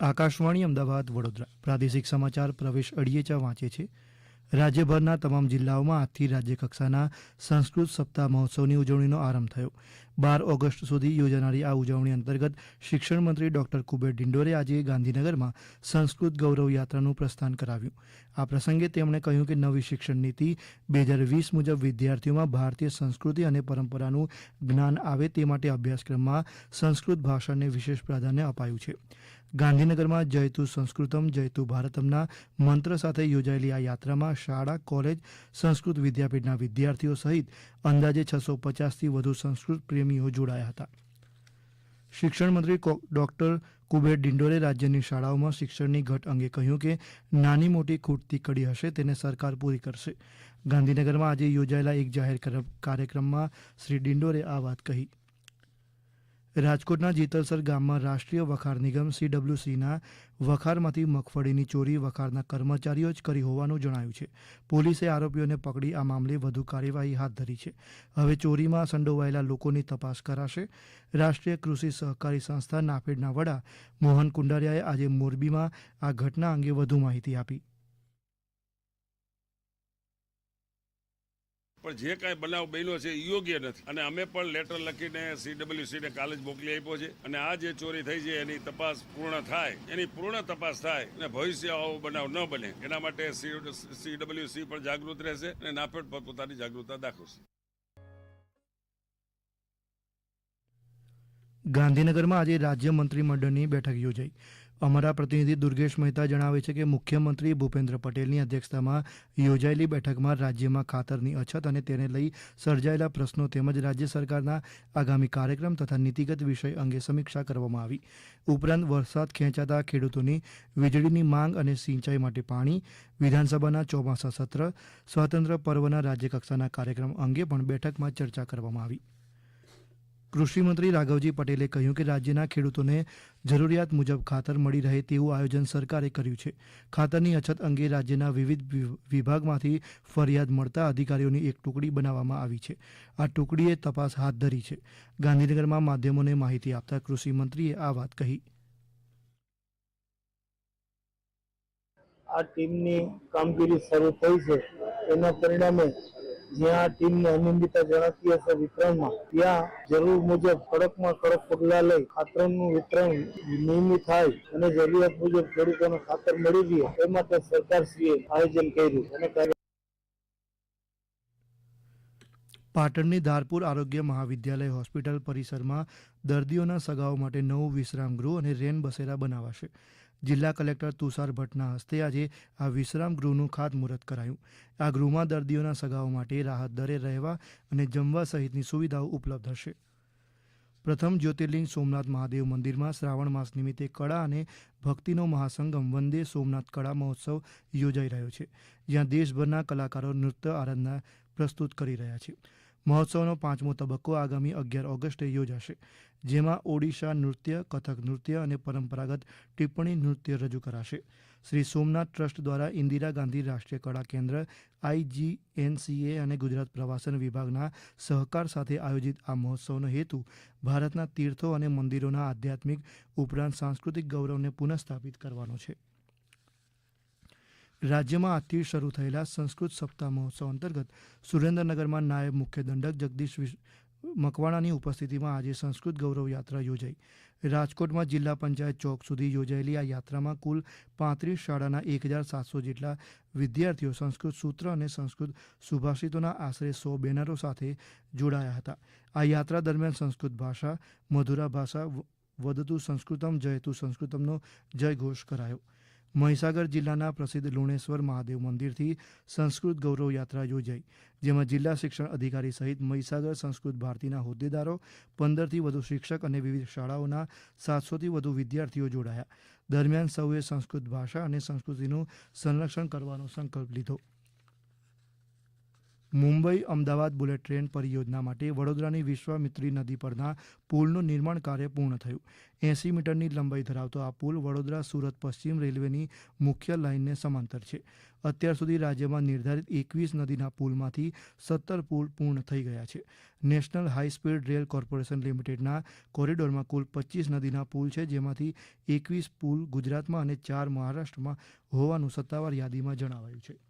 આકાશવાણી અમદાવાદ, વડોદરા. પ્રાદેશિક સમાચાર પ્રવેશ અડિયેચા વાંચે છે. રાજ્યભરના તમામ જિલ્લાઓમાં આજથી રાજ્યકક્ષાના સંસ્કૃત સપ્તાહ મહોત્સવની ઉજવણીનો આરંભ થયો. બાર ઓગસ્ટ સુધી યોજાનારી આ ઉજવણી અંતર્ગત શિક્ષણ મંત્રી ડોક્ટર કુબેર ડિંડોરે આજે ગાંધીનગરમાં સંસ્કૃત ગૌરવ યાત્રાનું પ્રસ્થાન કરાવ્યું. આ પ્રસંગે તેમણે કહ્યું કે નવી શિક્ષણ નીતિ બે હજાર વીસ મુજબ વિદ્યાર્થીઓમાં ભારતીય સંસ્કૃતિ અને પરંપરાનું જ્ઞાન આવે તે માટે અભ્યાસક્રમમાં સંસ્કૃત ભાષાને વિશેષ પ્રાધાન્ય અપાયું છે. ગાંધીનગરમાં જયતુ સંસ્કૃતમ, જયતુ ભારતમના મંત્ર સાથે યોજાયેલી આ યાત્રામાં શાળા, કોલેજ, સંસ્કૃત વિદ્યાપીઠના વિદ્યાર્થીઓ સહિત અંદાજે છસો પચાસથી વધુ સંસ્કૃત પ્રેમીઓ જોડાયા હતા. શિક્ષણ મંત્રી ડોક્ટર કુબેર ડિંડોરે રાજ્યની શાળાઓમાં શિક્ષણની ઘટ અંગે કહ્યું કે નાની મોટી ખૂટતી કડી હશે, તેને સરકાર પૂરી કરશે. ગાંધીનગરમાં આજે યોજાયેલા એક જાહેર કર- કાર્યક્રમમાં શ્રી ડિંડોરે આ વાત કહી. રાજકોટના જીતલસર ગામમાં રાષ્ટ્રીય વખાર નિગમ સીડબ્લ્યુસીના વખારમાંથી મગફળીની ચોરી વખારના કર્મચારીઓ જ કરી હોવાનું જણાયું છે. પોલીસે આરોપીઓને પકડી આ મામલે વધુ કાર્યવાહી હાથ ધરી છે. હવે ચોરીમાં સંડોવાયેલા લોકોની તપાસ કરાશે. રાષ્ટ્રીય કૃષિ સહકારી સંસ્થા નાફેડના વડા મોહન કુંડારિયાએ આજે મોરબીમાં આ ઘટના અંગે વધુ માહિતી આપી. પણ જે કાંઈ બનાવ બન્યો છે યોગ્ય નથી. અને અમે પણ લેટર લખીને સીડબ્લ્યુસીને જ મોકલી આપ્યો છે. અને આ જે ચોરી થઈ છે, એની તપાસ પૂર્ણ થાય. એની પૂર્ણ તપાસ થાય અને ભવિષ્ય આવો બનાવ ન બને. એના માટે સીડબ્લ્યુસી પણ જાગૃત રહેશે અને નાફેડ પર પોતાની જાગૃતતા દાખવશે. ગાંધીનગરમાં આજે રાજ્ય મંત્રીમંડળની બેઠક યોજાઈ. અમારા પ્રતિનિધિ દુર્ગેશ મહેતા જણાવે છે કે મુખ્યમંત્રી ભૂપેન્દ્ર પટેલની અધ્યક્ષતામાં યોજાયેલી બેઠકમાં રાજ્યમાં ખાતરની અછત અને તેને લઈ સર્જાયેલા પ્રશ્નો તેમજ રાજ્ય સરકારના આગામી કાર્યક્રમ તથા નીતિગત વિષય અંગે સમીક્ષા કરવામાં આવી. ઉપરાંત વરસાદ ખેંચાતા ખેડૂતોની વીજળીની માંગ અને સિંચાઈ માટે પાણી, વિધાનસભાના ચોમાસા સત્ર, સ્વાતંત્ર્ય પર્વના રાજ્યકક્ષાના કાર્યક્રમ અંગે પણ બેઠકમાં ચર્ચા કરવામાં આવી. કૃષિમંત્રી રાઘવજી પટેલે કહ્યું કે રાજ્યના ખેડૂતોને જરૂરિયાત મુજબ ખાતર મળી રહે તેવું આયોજન સરકારે કર્યું છે. ખાતરની અછત અંગે રાજ્યના વિવિધ વિભાગમાંથી ફરિયાદ મળતા અધિકારીઓની એક ટુકડી બનાવવામાં આવી છે. આ ટુકડીએ તપાસ હાથ ધરી છે. ગાંધીનગરમાં માધ્યમોને માહિતી આપતા કૃષિમંત્રીએ આ વાત કહી. આ ટીમની કામગીરી શરૂ થઈ છે. એના પરિણામે જ્યાં ટીમને અનિયમિતતા જણાતી હશે વિતરણમાં, ત્યાં જરૂર મુજબ કડકમાં કડક પગલાં લઈ ખાતરનું વિતરણ નિયમિત થાય અને જરૂરિયાત મુજબ ખેડૂતોને ખાતર મળી રહે, એ માટે સરકારશ્રીએ આયોજન કર્યું અને પાટણની ધારપુર આરોગ્ય મહાવિદ્યાલય હોસ્પિટલ પરિસરમાં દર્દીઓના સગાઓ માટે નવું વિશ્રામ ગૃહ અને રેન બસેરા બનાવાશે. જિલ્લા કલેક્ટર તુષાર ભટ્ટના હસ્તે આજે આ વિશ્રામ ગૃહનું ખાતમુહૂર્ત કરાયું. આ ગૃહમાં દર્દીઓના સગાઓ માટે રાહત દરે રહેવા અને જમવા સહિતની સુવિધાઓ ઉપલબ્ધ હશે. પ્રથમ જ્યોતિર્લિંગ સોમનાથ મહાદેવ મંદિરમાં શ્રાવણ માસ નિમિત્તે કળા અને ભક્તિનો મહાસંગમ વંદે સોમનાથ કળા મહોત્સવ યોજાઈ રહ્યો છે, જ્યાં દેશભરના કલાકારો નૃત્ય આરાધના પ્રસ્તુત કરી રહ્યા છે. મહોત્સવનો પાંચમો તબક્કો આગામી અગિયાર ઓગસ્ટે યોજાશે, જેમાં ઓડિશા નૃત્ય, કથક નૃત્ય અને પરંપરાગત ટિપ્પણી નૃત્ય રજૂ કરાશે. શ્રી સોમનાથ ટ્રસ્ટ દ્વારા ઇન્દિરા ગાંધી રાષ્ટ્રીય કળા કેન્દ્ર આઈજીએનસીએ અને ગુજરાત પ્રવાસન વિભાગના સહકાર સાથે આયોજિત આ મહોત્સવનો હેતુ ભારતના તીર્થો અને મંદિરોના આધ્યાત્મિક, ઉપરાંત સાંસ્કૃતિક ગૌરવને પુનઃસ્થાપિત કરવાનો છે. રાજ્યમાં આજથી શરૂ થયેલા સંસ્કૃત સપ્તાહ મહોત્સવ અંતર્ગત સુરેન્દ્રનગરમાં નાયબ મુખ્ય દંડક જગદીશ મકવાણાની ઉપસ્થિતિમાં આજે સંસ્કૃત ગૌરવ યાત્રા યોજાઈ. રાજકોટમાં જિલ્લા પંચાયત ચોક સુધી યોજાયેલી આ યાત્રામાં કુલ પાંત્રીસ શાળાના એક હજાર સાતસો જેટલા વિદ્યાર્થીઓ સંસ્કૃત સૂત્ર અને સંસ્કૃત સુભાષિતોના આશરે સો બેનરો સાથે જોડાયા હતા. આ યાત્રા દરમિયાન સંસ્કૃત ભાષા, મધુરા ભાષા વધતું સંસ્કૃતમ, જયતું સંસ્કૃતમનો જયઘોષ કરાયો. મહીસાગર જિલ્લાના પ્રસિદ્ધ લુણેશ્વર મહાદેવ મંદિરથી સંસ્કૃત ગૌરવ યાત્રા યોજાઈ. જેમાં જિલ્લા શિક્ષણ અધિકારી સહિત મહીસાગર સંસ્કૃત ભારતીના હોદ્દેદારો, પંદરથી વધુ શિક્ષક અને વિવિધ શાળાઓના સાતસોથી વધુ વિદ્યાર્થીઓ જોડાયા. દરમિયાન સૌએ સંસ્કૃત ભાષા અને સંસ્કૃતિનું સંરક્ષણ કરવાનો સંકલ્પ લીધો. મુંબઈ અમદાવાદ બુલેટ ટ્રેન પરિયોજના માટે વડોદરાની વિશ્વામિત્રી નદી પરના પુલનું નિર્માણ કાર્ય પૂર્ણ થયું. એંસી મીટરની લંબાઈ ધરાવતો આ પુલ વડોદરા, સુરત, પશ્ચિમ રેલવેની મુખ્ય લાઇનને સમાંતર છે. અત્યાર સુધી રાજ્યમાં નિર્ધારિત એકવીસ નદીના પુલમાંથી સત્તર પુલ પૂર્ણ થઈ ગયા છે. National high speed rail corporation લિમિટેડના કોરિડોરમાં કુલ પચીસ નદીના પુલ છે, જેમાંથી એકવીસ પુલ ગુજરાતમાં અને ચાર મહારાષ્ટ્રમાં હોવાનું સત્તાવાર યાદીમાં જણાવાયું છે.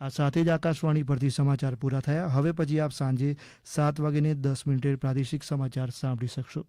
આ સાથે જ આકાશવાણી પરથી સમાચાર પૂરા થયા. હવે પછી આપ સાંજે સાત વાગીને દસ મિનિટે પ્રાદેશિક સમાચાર સાંભળી શકશો.